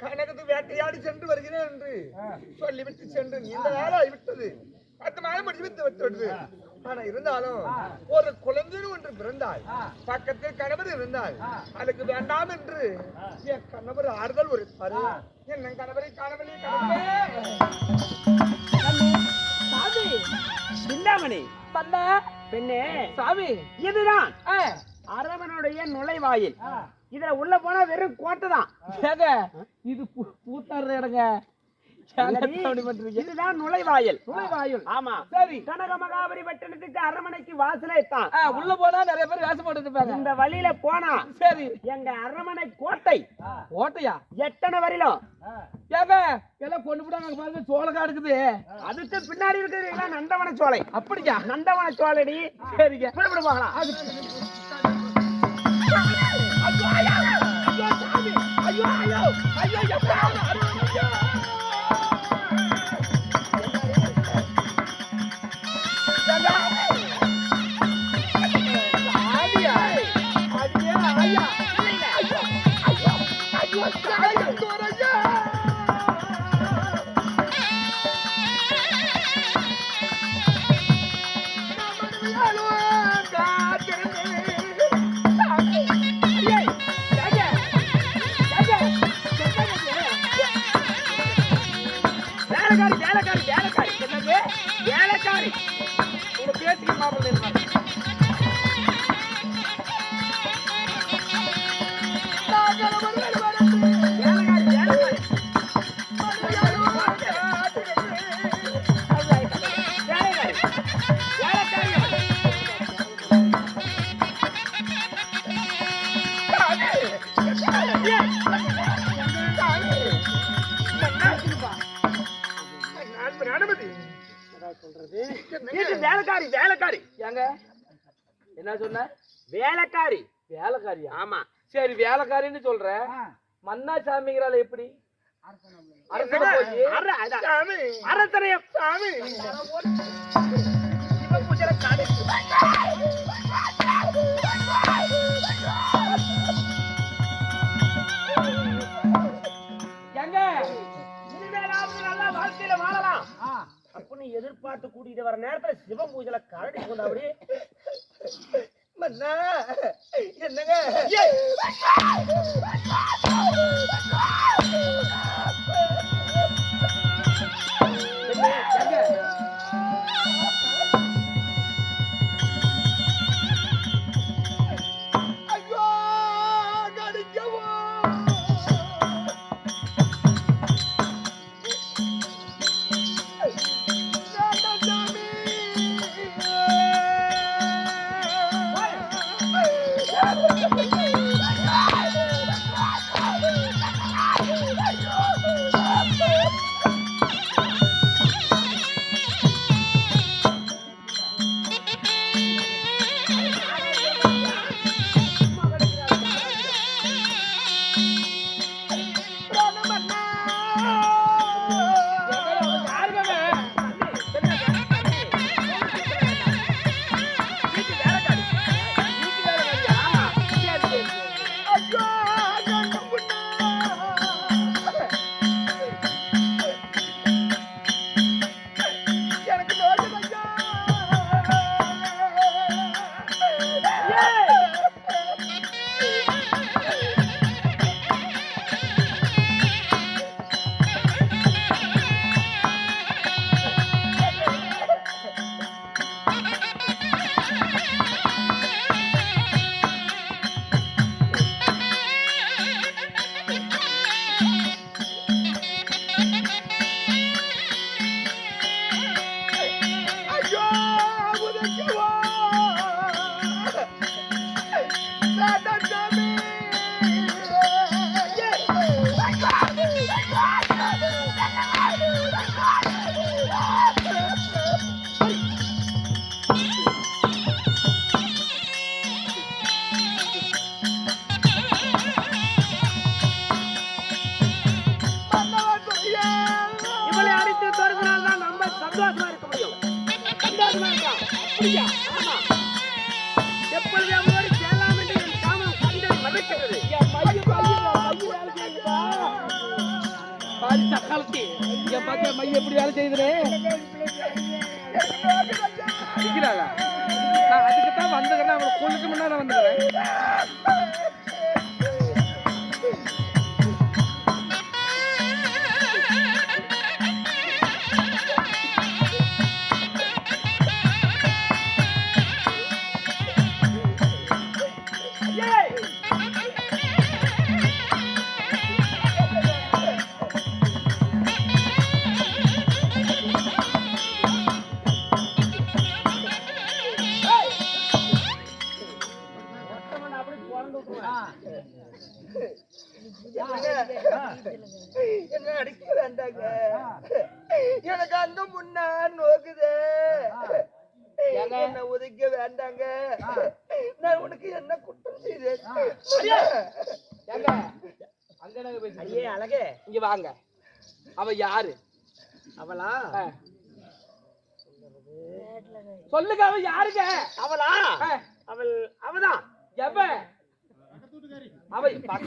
கனகத்து வேட்டையாடி சென்று வருகிறேன் என்று சொல்லிவிட்டு சென்று நீண்ட நாளாகி விட்டது. பத்து மாதம் முடிச்சு விட்டு விட்டது. ஆனா இருந்தாலும் ஒரு குழந்தை ஒன்று பிறந்தாள் பக்கத்தில் கணவர் இருந்தால் அதுக்கு வேண்டாம் என்று என் கணவர் ஆறுதல் உரைப்பாரு. என்ன கணவரை காணவில்லை கணவரே. சாமி. சிந்தாமணி. பண்ண பெண்ணே. சாமி. இதுதான். அரவனுடைய நுழைவாயில். இதுல உள்ள போனா வெறும் கோட்டை தான். ஏங்க இது பூத்தாடுற இடங்க இதுதான் நுழைவாயில். நுழைவாயில். ஆமா. சரி. கனக மகாபலி பட்டணத்துக்கு அரமனைக்கு வாசலே தான். உள்ள போனா நிறைய பேர் இருப்பாங்க இந்த வழியில போனா சரி. எங்க அரமனை கோட்டை. ஓட்டையா எத்தனை வரையிலும் ஏங்க எல்லாம் கொண்டு போடாங்க பாருங்க சோளக்கா இருக்குது அதுக்கு பின்னாடி இருக்கிறது எல்லாம் நந்தவன சோலை. அப்படியா? நந்தவன சோலைடி. சரிங்க. போகலாம். ஐயோ சாமி ஐயோ ஐயோ ஐயோ வேலைக்காரி வேலைக்காரி என்னது? வேலைக்காரி உங்க பேசிக்க மாப்பிள்ளை வேலைக்காரின்னு சொல்ற. மன்னா சாமிங்கிறால எப்படி? அரசனை போய். சாமி. நல்லா வாழ்க்கையில வாழலாம். அப்படின்னு எதிர்பார்த்து கூட்டிட்டு வர நேரத்துல சிவ பூஜையில கரடி கொண்டாடி மன்னா. என்னங்க?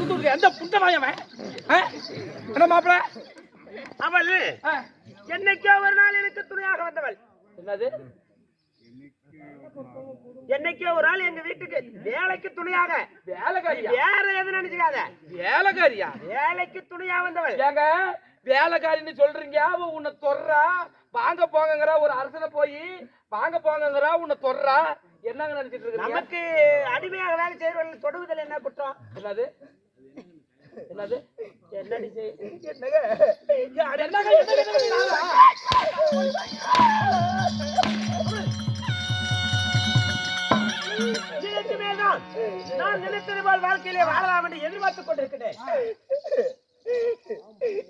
ஊருக்கு எந்த புட்ட வாயவன் என்ன மாப்பிள? அவள். என்னைக்கோ ஒரு நாள் எனக்கு துணையாக வந்தவள். என்னது? என்னைக்கோ ஒரு நாள் எங்க வீட்டுக்கு வேலைக்கு துணையாக. வேலைக்காரியா? வேற எதுவும் நினைச்சுக்காத. வேலைக்காரியா? வேலைக்கு துணையா வந்தவள். ஏங்க வேலைக்காரின்னு சொல்றீங்க அவ உன்னை தொடுறா. வாங்க போங்கங்கறா ஒரு அரசனை போய் வாங்க போங்கங்கறா உன்னை தொடுறா. என்னங்க நினைச்சிட்டு இருக்கீங்க நமக்கு அடிமையாக வேலை செய்யறவர்கள் தொடுவதில் என்ன குற்றம்? என்னது? என்னது? நானா? நினைத்தது போல் வாழ்க்கையிலே வாழலாம் என்று எதிர்பார்த்துக் கொண்டிருக்கிறேன்.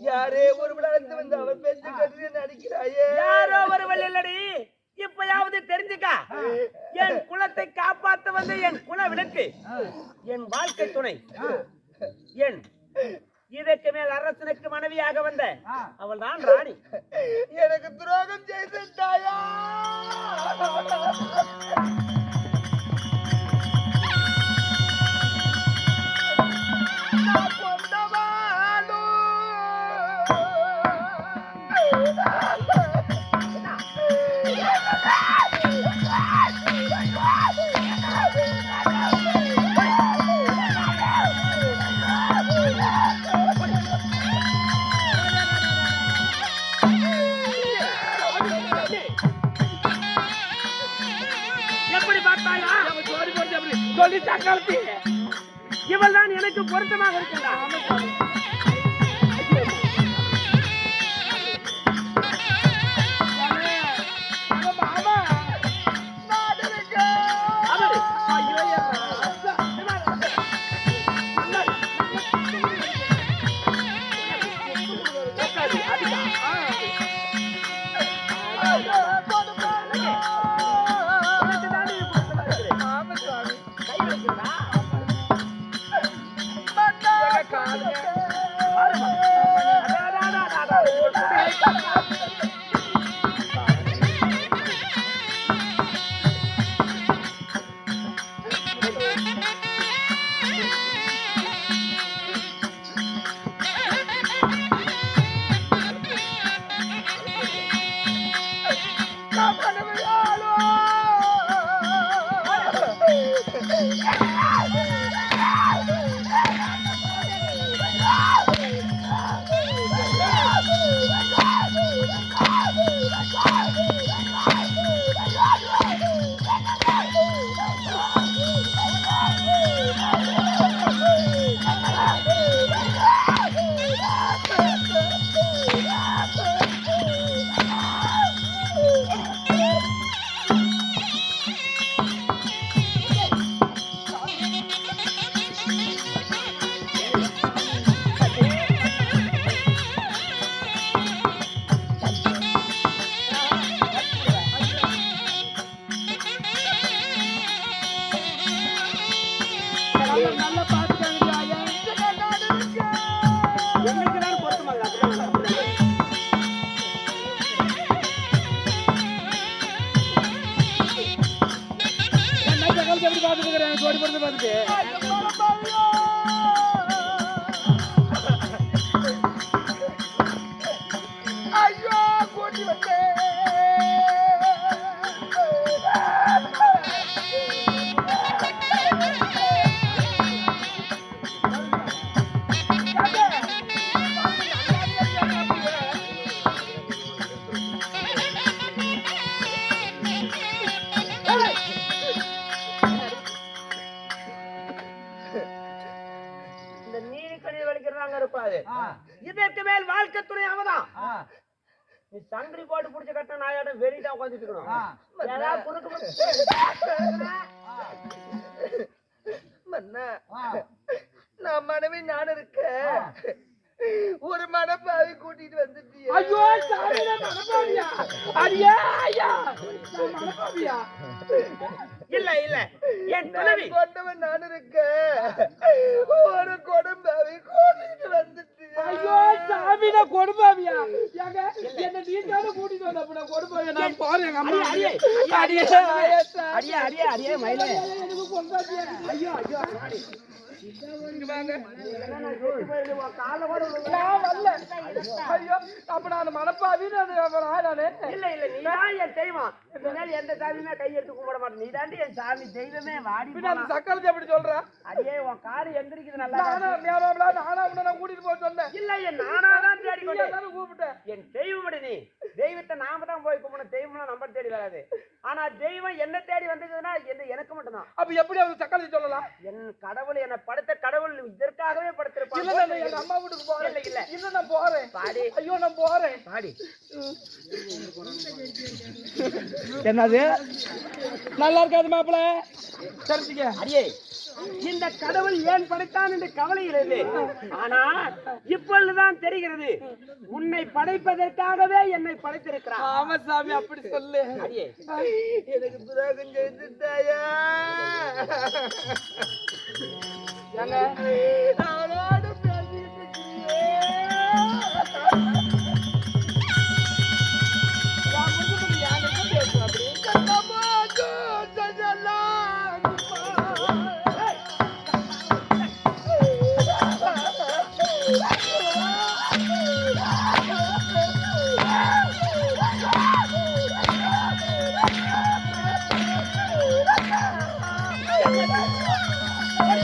யாரே ஒரு விளையாட்டு வந்து அவன் பேச்சு கட்டு நடிக்கிறாயே யாரோ ஒருவள் இல்லடி இப்பயாவது தெரிஞ்சுக்க. என் குலத்தை காப்பாத்த வந்த என் குல விளக்கு என் வாழ்க்கை துணை. என் மேல் அரசனுக்கு மனைவியாக வந்த அவள் தான் ராணி. எனக்கு துரோகம் செய்து தாயா அப்படி இவள் தான் எனக்கு பொருத்தமாக இருக்கின்றார் எப்படி பார்த்துட்டு எனக்கு ஓடி பொறுத்து பார்த்துட்டு உட்காந்துட்டு இருக்கணும் நான் மனைவி நான் இருக்க. ஒரு மனப்பாவை கூட்டிட்டு வந்துட்டியே. ஐயோ சாமி நான் மனப்பாவியா? அடியே ஐயா. நான் மனப்பாவியா? இல்ல இல்ல. என் கொண்டவன் நான் இருக்க ஒரு கொடும்பாவை கூட்டிட்டு வந்துட்டியே ஐயோ சாமி நான் கொடுப்பாவியா ஏங்க என்ன நீ தானே கூட்டிட்டு வந்த அப்ப நான் கொடுப்பாவியா நான் போறேன் எங்க அம்மா அடியே, அடியே அடியே அடியே அடியே மயிலே எனக்கு பொண்டாட்டியா ஐயோ ஐயோ நான் நான் நான் நானு எந்த சாமியுமே கையெடுத்து கும்பிட மாட்டேன் நீ தாண்டி என் சாமி தெய்வமே வாடி. சக்கரத்தை எப்படி சொல்ற? அடியே உன் காரு எந்திரிக்குது நல்லா நானா நானா நான் கூட்டிட்டு போக சொன்னேன். இல்ல என் நானாதான் தேடி நீ கொண்டேன் தானே கூப்பிட்டேன் என் தெய்வம் நீ தெய்வத்தை நாம தான் போய் கும்பிடணும் தெய்வம் நம்ம தேடி வராது ஆனா தெய்வம் என்ன தேடி வந்ததுன்னா எனக்கு மட்டும்தான் அப்ப எப்படி சக்கரத்தை சொல்லலாம்? என் கடவுள் என்னை படுத்த கடவுள் இதற்காகவே இல்ல படுத்திருப்பான் நான் எங்க அம்மா வீட்டுக்கு போறேன். இல்ல, இல்ல. இல்ல நான் போறேன். பாடி. ஐயோ நான் போறேன். பாடி. என்னது? நல்லா இருக்காது மாப்பிள. தெரிஞ்சுக்க. அடியே. இந்த கடவுள் ஏன் படைத்தான் என்று இல்லை. ஆனா இப்பொழுதுதான் தெரிகிறது. உன்னை படைப்பதற்காகவே என்னை படைத்திருக்கிறான் ஆமா சாமி அப்படி சொல்லு. எனக்கு துரோகம் செய்துட்டாயா ஏங்க? அவளோட பேசிட்டு வாடி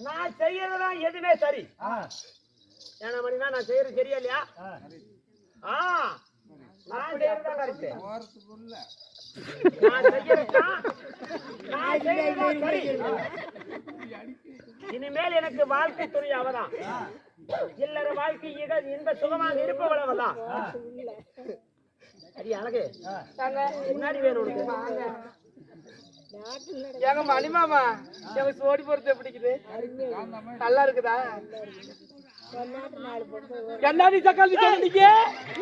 நான் செய்யறதுதான் எதுவுமே சரி. ஏன்னா மணினா நான் செய்யறது சரியா இல்லையா? ஆ. நான் செய்யறதுதான் correct. நான் செய்யறதுதான் நான் செய்யறதுதான் சரி. இனிமேல் எனக்கு வாழ்க்கை துணை அவதான் இல்லற வாழ்க்கை இன்ப சுகமாக இருப்பவளவெல்லாம் அடி அழகு. முன்னாடி வேணும் எங்க மணிமாமா எனக்கு சோடி பொறுத்து பிடிக்குது. நல்லா இருக்குதா? என்ன தக்காளி தெரிஞ்சுக்க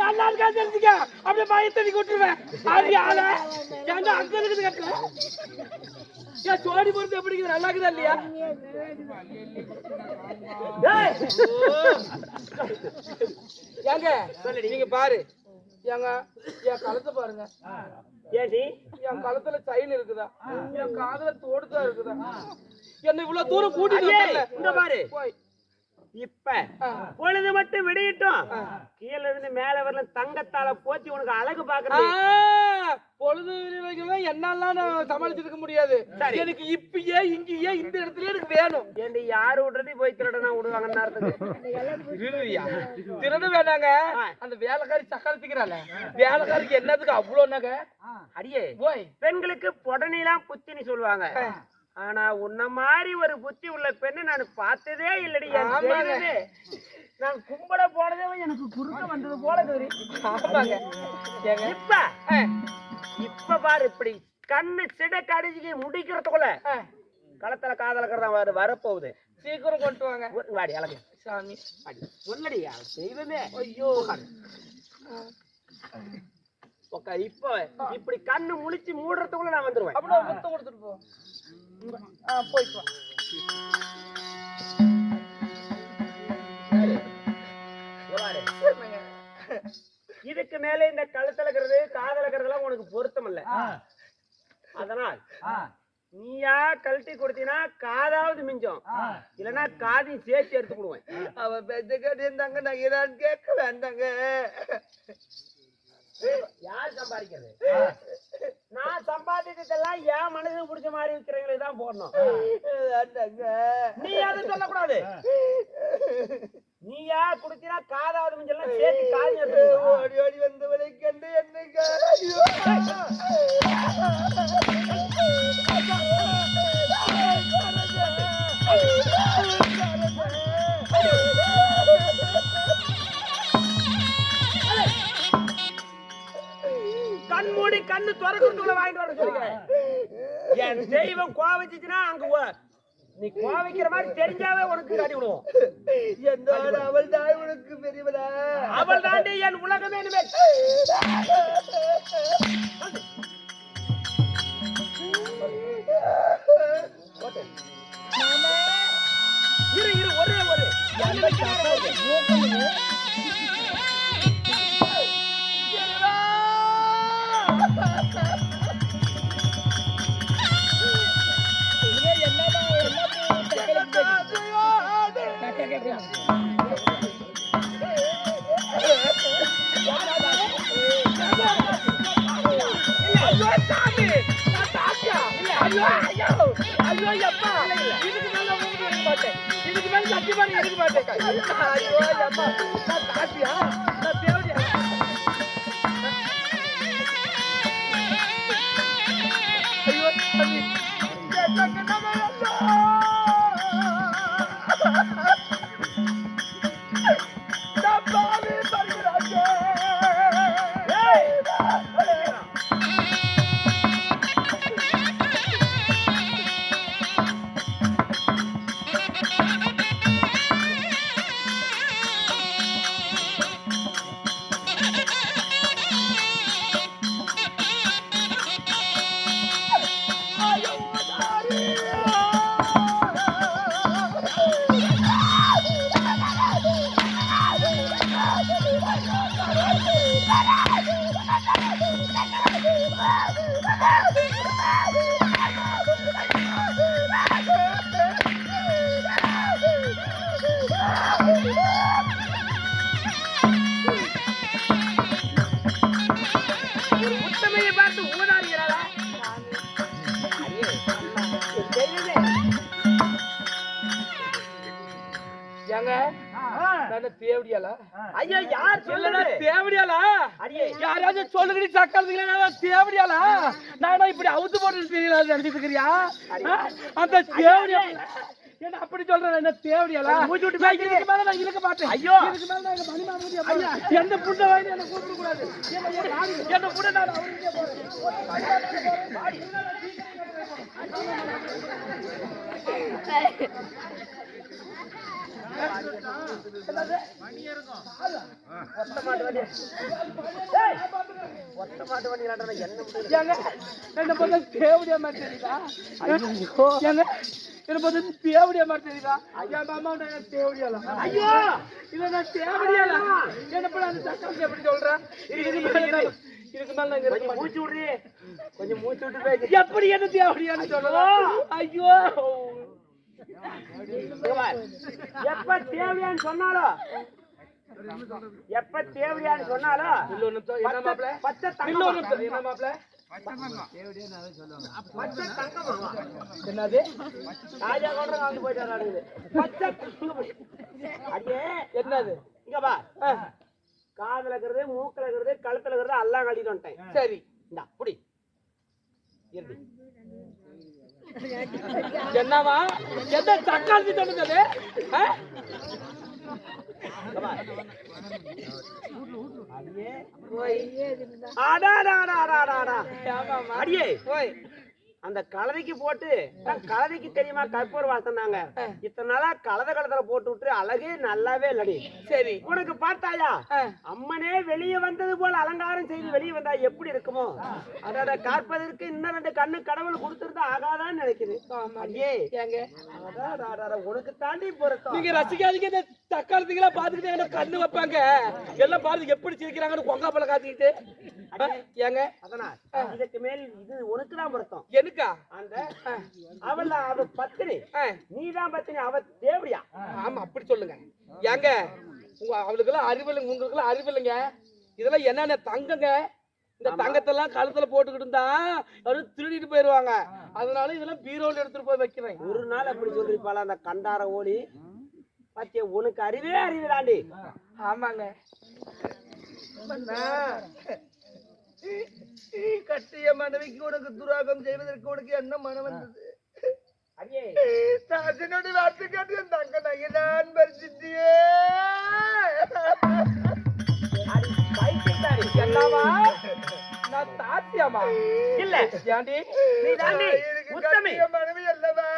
நல்லா இருக்கா தெரிஞ்சுக்க. அப்படியே பயத்தை நீ அது ஆள ஏங்க அங்க இருக்குது கட்டல ஏன் சோடி பொறுத்து எப்படி நல்லா இருக்குதா இல்லையா? ஏங்க நீங்க பாரு. ஏங்க என் கழுத்தை பாருங்க. ஏடி என் கழுத்துல செயின் இருக்குதா? என் காதுல தோடுதான் இருக்குதா? என்ன இவ்வளவு தூரம் கூட்டிட்டு. இங்க பாரு. இப்ப பொழுது மட்டும் விடியட்டும். கீழ இருந்து மேல வரல தங்கத்தால போத்தி உனக்கு அழகு ஆ, பாக்குறது பொழுது விரிவகைகள் என்னால நான் சமாளிச்சிருக்க முடியாது. எனக்கு இப்பயே இங்கேயே இந்த இடத்துல எனக்கு வேணும். ஏண்டி யாரு விடுறது? போய் திருடனா விடுவாங்க நேரத்துக்கு இருவியா திருட வேணாங்க. அந்த வேலைக்காரி சக்காலத்துக்கிறாள். வேலைக்காரிக்கு என்னதுக்கு அவ்வளவு நகை? அடியே. போய் பெண்களுக்கு புடனிலாம் புத்தினி சொல்லுவாங்க. ஆனா உன்ன மாதிரி ஒரு புத்தி உள்ள பெண்ணை நான் பார்த்ததே இல்லடி. நான் கும்பிட போனதே எனக்கு குறுக்க வந்தது போல ஆமாங்க. இப்ப இப்ப பாரு இப்படி கண்ணு சிட கடிச்சு முடிக்கிறதுக்குள்ள களத்துல காதலக்கிறதா வர வரப்போகுது. சீக்கிரம் கொண்டு வாங்க. வாடி அழகு. சாமி. வாடி சொல்லடி தெய்வமே. ஐயோ. இப்ப இப்படி கண்ணு முழிச்சு மூடுறதுக்குள்ள நான் வந்துருவேன். அப்படியே முத்தம் கொடுத்துட்டு போ. போயிட்டு. இதுக்கு மேல இந்த கழுத்துல இருக்கிறது காதல இருக்கிறதுலாம் உனக்கு பொருத்தம் இல்ல அதனால் நீயா கழட்டி கொடுத்தீனா காதாவது மிஞ்சம். இல்லனா காதையும் சேர்த்து எடுத்து கொடுவேன் அவ பெத்த கட்டி இருந்தாங்க நான் இதான் கேட்க வேண்டாங்க. யார் சம்பாதிக்கிறது? சம்பாதிச்சதெல்லாம் என் மனசுக்கு பிடிச்ச மாதிரி இருக்கிறவங்களுக்கு தான் போடணும். நீ அதை சொல்லக்கூடாது. நீயா குடுத்தினா காதாவது மிஞ்சலாம் சேர்த்து கொடுவேன். ஓடி ஓடி வந்தவளை கண்டு என்னங்க கண்ணு திறக்கிறதுக்குள்ள வாங்கிட்டு வர சொல்லிக்கிறேன் என் தெய்வம் கோவிச்சுச்சுன்னா அங்க நீ கோவிக்கிற மாதிரி தெரிஞ்சாவே உனக்கு காட்டி விடுவோம் என்னோட அவள் தான் உனக்கு பெரியவளா. அவள் தாண்டி என் உலகமே இனிமேல் இரு இரு ஒரே ஒரு. நானா இப்படி அவுத்து போட்டு தெரியல நினைச்சிட்டு இருக்கிறியா? ஆ? அந்த தேவடியா என்ன அப்படி சொல்றேன்? என்ன தேவடியாலா மூச்சு விட்டு இதுக்கு மேல நான் இருக்க மாட்டேன் ஐயோ. இதுக்கு மேல நான் மணி ஐயா. எந்த புண்ண வாங்கி என்ன கூப்பிட கூடாது. என்ன புண்ண நான் அவருக்கே போறேன். ஒத்த மாட்டு வண்டி ஒத்த மாட்டு வண்டி என்ன பார்த்தா தேவடியா மாதிரி தெரியுதா ஏங்க என்ன பார்த்தா தேவடியா மாதிரி தெரியுதா என் மாமா நான் தேவடியாலா ஐயோ இல்ல நான் தேவடியாலா என்ன பண்ண அந்த சக்காலத்தை எப்படி சொல்றேன் இதுக்கு மேல நான் கொஞ்சம் மூச்சு கொஞ்சம் மூச்சு விட்டு எப்படி என்ன சொல்லலாம்? ஐயோ. எப்ப தேவையான்னு சொன்னாலும் எப்ப தேவையான்னு சொன்னாலும் மாப்பிள? பச்சை தங்கமா என்னது? ராஜா கூட வந்து போயிட்டு வரானுங்க பச்சை என்னது? இங்க பா காதுல இருக்கிறது மூக்குல இருக்கிறது கழுத்துல இருக்கிறது எல்லாம் கட்டிட்டு வந்துட்டேன் சரி. இந்தா புடி. இறுதி என்னவா எந்த தக்காளி சொன்னது ஆ? இங்க பா. அடியே அடாடாடாடாடாடா. அடியே ஓய் அந்த கலவைக்கு போட்டு கலவைக்கு தெரியுமா? கற்பூர வாசம் தாங்க இத்தனை நாளா கலத கலத்துல போட்டு விட்டு அழகே நல்லாவே இல்லடி. சரி. உனக்கு பார்த்தாயா. அம்மனே வெளியே வந்தது போல அலங்காரம் செய்து வெளியே வந்தா எப்படி இருக்குமோ? அதோட காப்பதற்கு இன்னும் ரெண்டு கண்ணு கடவுள் கொடுத்திருந்தா ஆகாதான்னு நினைக்குது. ஐயே உனக்கு தாண்டி பொருத்தம். நீங்க ரசிக்காதீங்க. தக்காளத்துக்கெல்லாம் பாத்துக்கிட்டு கண்ணு வைப்பாங்க. எல்லாம் பாருங்க எப்படி சிரிக்கிறாங்கன்னு கொங்கா பழம் காத்திக்கிட்டு ஏங்க. அதனால் இதுக்கு மேல் இது உனக்கு தான் பொருத்தம். எனக்கா? அந்த அவள் அவ பத்தினி. ஆ, நீ தான் பத்தினி அவ தேவடியா? ஆமா அப்படி சொல்லுங்க. ஏங்க உங்க அவளுக்கெல்லாம் அறிவில்லை உங்களுக்கெல்லாம் அறிவில்லைங்க. இதெல்லாம் என்னென்ன தங்கங்க? இந்த தங்கத்தெல்லாம் கழுத்துல போட்டுக்கிட்டு இருந்தா யாரும் திருடிட்டு போயிருவாங்க அதனால இதெல்லாம் பீரோல எடுத்துட்டு போய் வைக்கிறேன். ஒரு நாள் அப்படி சொல்லிருப்பாள அந்த கண்டார ஓலி? பச்சை உனக்கு அறிவே அறிவுதாண்டி ஆமாங்க. கட்டிய மனைவிக்கு உனக்கு துரோகம் செய்வதற்கு உனக்கு என்ன மனம் வந்தது? தாசனோட வார்த்தை கேட்டு என் தங்க நகைதான் பைத்தியக்காரி. என்னவா நான் தாத்தியாமா இல்ல. ஏண்டி? நீ தாண்டி. எனக்கு உத்தமி. கட்டிய மனைவி அல்லவா?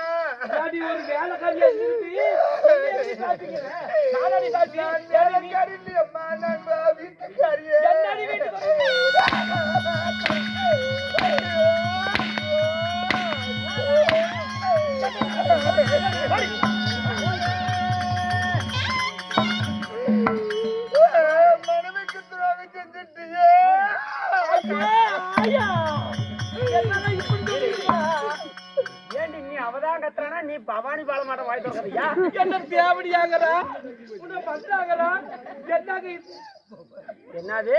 ஏண்டி ஒரு வேலைக்காரியா இருந்து என்னடி தாத்திக்கிற? நானாடி தாத்தி? நான் வேலைக்காரி இல்லையம்மா. நான் வீட்டுக்காரியே. நீ அவதான் கத்துறானா நீ பவானி பால மாட்ட வாய் திறக்கறியா என்ன தேவடியாங்கடா உன்னை பண்றாங்கடா என்னங்க இது? என்னது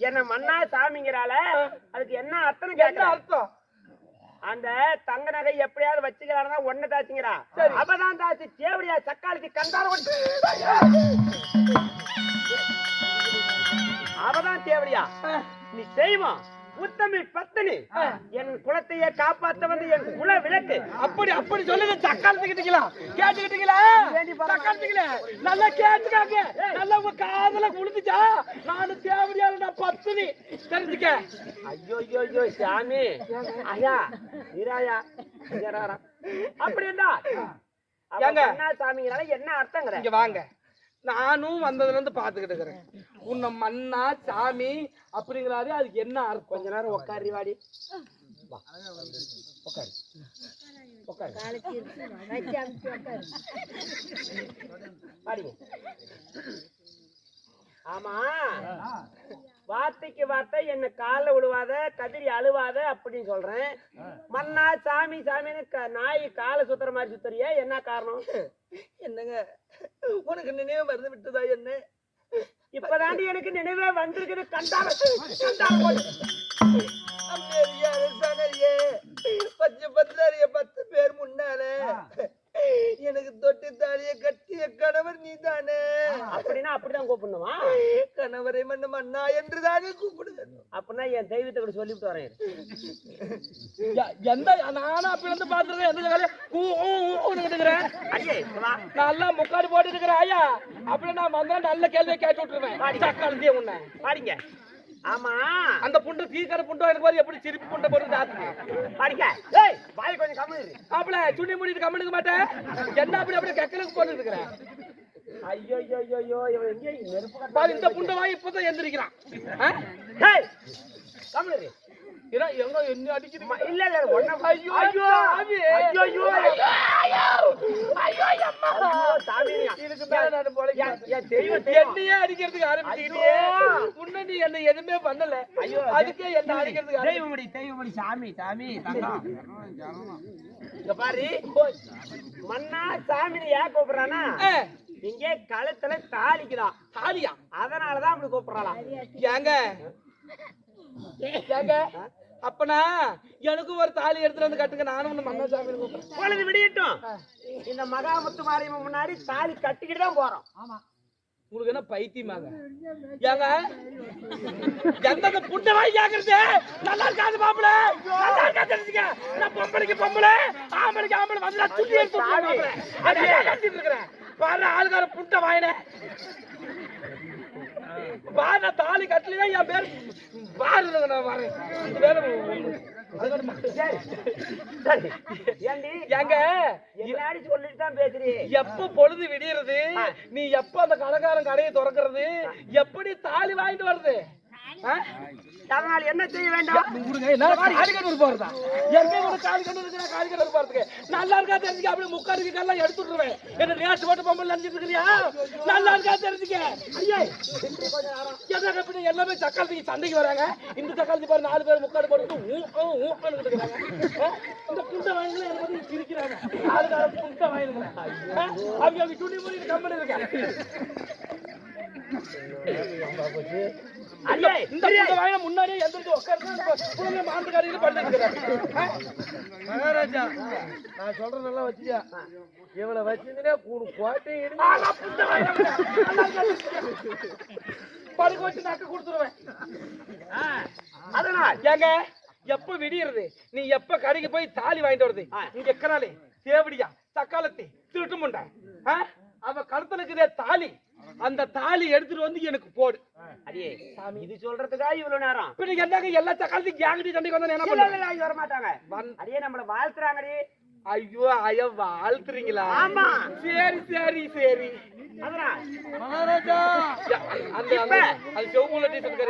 என்ன மண்ணா சாமிங்கிறால அதுக்கு என்ன அர்த்தம் கேட்க அர்த்தம்? அந்த தங்க நகை எப்படியாவது வச்சுக்கிறானா ஒண்ணு தாச்சுங்கிறா. அவதான் தாச்சு தேவடியா சக்காளிக்கு கண்டார கொண்டு அவதான் தேவடியா நீ செய்வோம் உத்தமி பத்தினி. என் குலத்தையே காப்பாத்த வந்து என் குல விளக்கு. அப்படி அப்படி சொல்லுங்க சக்காலத்துக்கிட்டீங்களா கேட்டுக்கிட்டீங்களா? சக்காலத்துக்கல நல்லா கேட்டுக்காங்க. நல்லா உங்க காதுல குளிச்சுச்சா? நானும் தேவடியால நான் பத்துனி. தெரிஞ்சுக்க. ஐயோ ஐயோ ஐயோ சாமி ஐயா இராயா. அப்படி இருந்தா? சாமிங்களால என்ன அர்த்தங்கிற? இங்க வாங்க. நானும் வந்ததுல இருந்து பாத்துக்கிட்டு இருக்கிறேன். உன்னை மண்ணா சாமி அப்படிங்கிறாரு. அதுக்கு என்ன அர்த்தம்? கொஞ்ச நேரம் உட்காரி வாடி. வா. உட்காரு உட்காரு வாடிங்க. ஆமா. வார்த்தைக்கு வார்த்தை என்ன காலில் விழுவாத கதிரி அழுவாத அப்படின்னு சொல்றேன். மண்ணா சாமி சாமின்னு க- நாய் காலை சுத்துற மாதிரி சுத்துறிய என்ன காரணம்? என்னங்க? உனக்கு நினைவு மறந்து விட்டதா என்ன? இப்பதாண்டி எனக்கு நினைவே வந்திருக்குது. கண்டால பச்சை பத்திராரிய பத்து பேர் முன்னால. எனக்கு தொட்டி தாலிய கட்டிய கணவர் நீதானே. அப்படின்னா அப்படிதான் கூப்பிடணுமா? கணவரை மன்ன மன்னா என்று தானே கூப்பிடுவேன் அப்படின்னா என் தெய்வத்தை கூட சொல்லிவிட்டு வரேன் எந்த நானும் அப்படி இருந்து பாத்துருக்கேன் எந்த இருக்கிறேன் நல்லா முக்காடு போட்டு இருக்கிறேன். ஐயா அப்படி நான் வந்தா நல்ல கேள்வியை கேட்டு விட்டுருவேன். உன்னை. பாடிங்க. ஆமா. அந்த புண்டு தீக்கரை புண்டோ எனக்கு பாரு எப்படி சிரிப்பு புண்டை போட்டு தாத்து பாடிங்க. ஏய்! வாய் கொஞ்சம் கம்மி. அப்பல சுண்ணி முடிட்டு கம்முனுக்க மாட்டேன். என்ன அப்படி அப்படியே கக்கலுக்கு போட்டு இருக்கிறேன். ஐயோ ஐயோ ஐயோ ஐயோ இவன் எங்கே நெருப்பு கட்ட பாரு இந்த புண்டை வாங்கி இப்பதான் எந்திரிக்கிறான்? ஏய். ஏன்னா எங்க என்ன ம- இல்ல இல்ல ஒண்ணு ஐயோ, ஐயோ சாமி. ஐயோ ஐயோ ஐயோ ஐயோ அம்மா. ஐயோ சாமி இதுக்கு மேல நான் பொழைக்க என்-. என்னையே அடிக்கிறதுக்கு. முன்ன நீ என்ன எதுவுமே பண்ணல. ஐயோ, அதுக்கே என்ன அடிக்கிறதுக்கு தெய்வமடி தெய்வமடி சாமி சாமி இங்க பாரு. ஏன் கூப்பிடுறானா இங்கே கழுத்துல தாளிக்குதான் தாலியா? அதனாலதான் அப்படி கூப்பிடுறாளாம். ஏங்க? ஏங்க? அப்பனா எனக்கும் ஒரு தாலி எடுத்துட்டு வந்து கட்டுங்க. நானும் ஒண்ணு மன்னா சாமி கூப்பிடுறேன். விடியட்டும். இந்த மகாமுத்து மாரியம்மன் முன்னாடி தாலி கட்டிக்கிட்டு தான் போறோம். உங்களுக்கு என்ன பைத்தியமாங்க? ஏங்க? எந்தெந்த புட்டை வாங்கி கேக்குறது? நல்லா இருக்காது மாப்பிள. நல்லா இருக்கா தெரிஞ்சுக்க? நான் பொம்பளைக்கு பொம்பளை ஆம்பளைக்கு ஆம்பளை. வந்து நான் துணி எடுத்து இருக்கிறேன். பாரு ஆளுக்கார புட்டை வாங்கினேன் பாரு நான் தாலி கட்டலையா என் பேர்? பாரு நான் வரேன் இது பேசுறீ? எப்ப பொழுது விடியறது? நீ எப்ப அந்த கடைக்காரன் கடையை திறக்கிறது? எப்படி தாலி வாங்கிட்டு வருது? அதனால் என்ன செய்ய வேண்டும்? காலிக்கடூர் போறதா? எங்க ஒரு காலிக்கடூர் இருக்கிற காலிக்கடூர் போறதுக்கு. நல்லா இருக்கா தெரிஞ்சுக்க? அப்படியே முக்காடுக்கு கல்லாம் எடுத்து விட்டுருவேன். என்ன ரேஸ் போட்டு பொம்பளை நினைச்சிட்டு இருக்கிறியா? நல்லா இருக்கா தெரிஞ்சுக்க? ஐயே. என்ன எப்படி எல்லாமே சக்காலத்துக்கு சந்தைக்கு வராங்க. இந்த சக்காலத்துக்கு பாரு நாலு பேர் முக்காடு போட்டு ஊ ஊ, ஊன்னு இருக்கிறாங்க. இந்த புண்டை வாங்கில எனக்கு வந்து சிரிக்கிறாங்க. ஆளுக்கார புண்டை வாங்கிருக்கிறேன் அவங்க அவங்க துணி மூடி கம்பெனி இருக்கேன் இந்த புண்டை வாங்கின முன்னாடியே எந்திரிச்சு உட்கார்ந்து மாந்துக்காரியில பண்ணிருக்கிறேன் மகாராஜா நான் சொல்றேன் நல்லா வச்சுக்க. இவளை வச்சிருந்தே கூடு கோட்டை படுக்க வச்சு நக்க கொடுத்துருவேன். அதனால் ஏங்க எப்ப விடியறது? நீ எப்ப கடைக்கு போய் தாலி வாங்கிட்டு வருது? இங்க எக்கனாலே தேவடியா தக்காளத்தி திருட்டு முண்டை. ஆ? அவ கழுத்துல இருக்குதே தாலி அந்த தாலி எடுத்துட்டு வந்து எனக்கு போடு. அடியே இது சொல்றதுக்கா இவ்வளவு நேரம்? இப்ப நீங்க என்னங்க எல்லா தக்காளத்தையும் கேங்கடி சண்டைக்கு வந்தா என்ன பண்ணுவீங்க வர மாட்டாங்க அடியே நம்மள வாழ்த்துறாங்கடி. ஐயோ ஐயோ வாழ்த்துறீங்களா? ஆமா. சரி சரி சரி. மகாராஜா. அந்த அந்த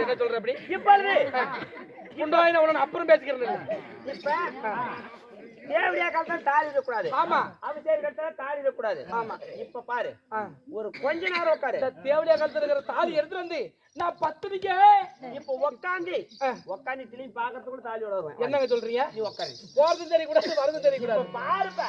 என்ன சொல்ற அப்படி? இப்பொழுது முண்டாயின உடனே அப்புறம் பேசிக்கிறேன். இப்ப. தேவடியா காலத்துல தாலி இருக்கக்கூடாது ஆமா. அபிஷேக காலத்துல தாலி இருக்கக்கூடாது ஆமா. இப்ப பாரு. ஒரு கொஞ்ச நேரம் உட்காரு. தேவடியா கழுத்துல இருக்கிற தாலி எடுத்துட்டு வந்து நான் பத்து நிக்க இப்ப உக்காந்து உக்காந்து திரும்பி பாக்கிறதுக்குள்ள தாலி வருவேன் என்னங்க சொல்றீங்க? நீ உட்காரு போறது தெரியக்கூடாது வரது தெரியக்கூடாது. பாருப்ப.